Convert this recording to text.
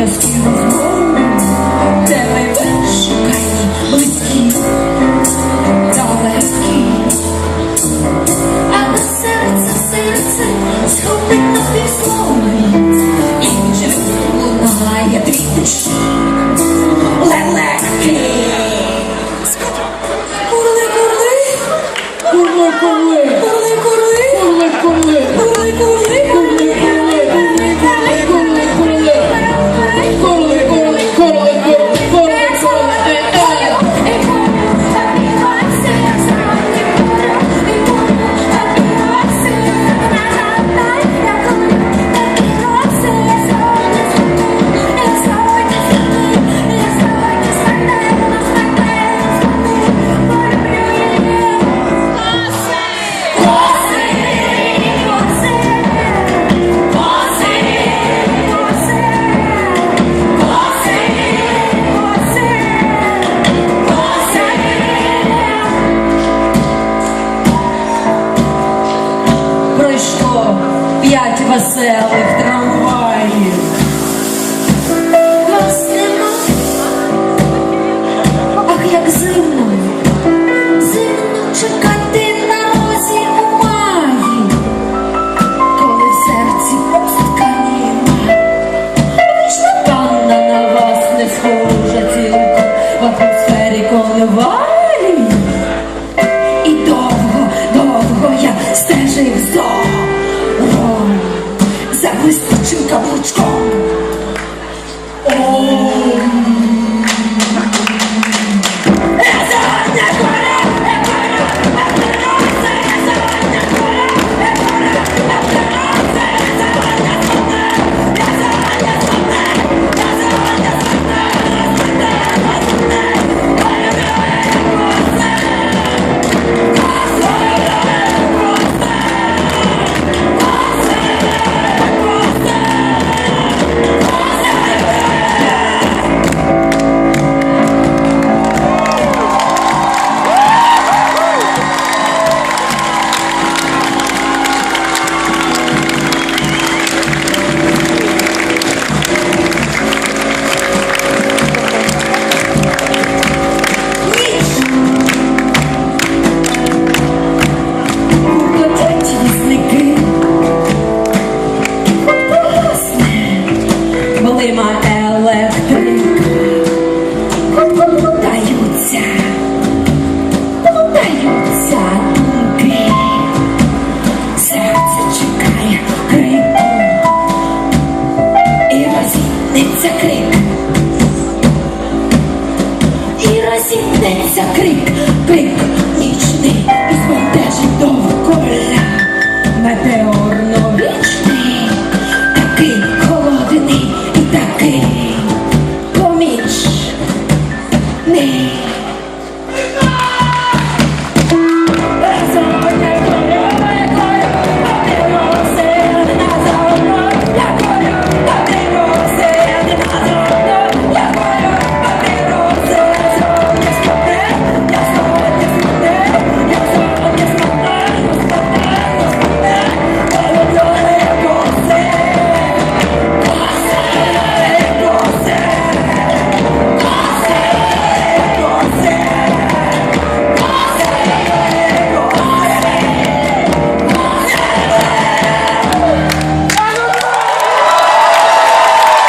обов'язки розмови, де ми вишукані, близькі, далекі. Але серце, серце схопить на півслови, і вже лунає душі. Лелеки! Курли, курли, Курли, курли! П'ять веселих трамваїв. Вас нема. Ах, як зимно, зимно чекати на розі у маї, коли в серці пустка німа. Вічна панна на вас не схожа цілком в атмосфері коливалі. І довго, довго я стежив зором Hissettim kaburçko розітнеться крик. І розітнеться крик, крик нічний і збентежить довкола. Метеорно вічний, такий холодний і такий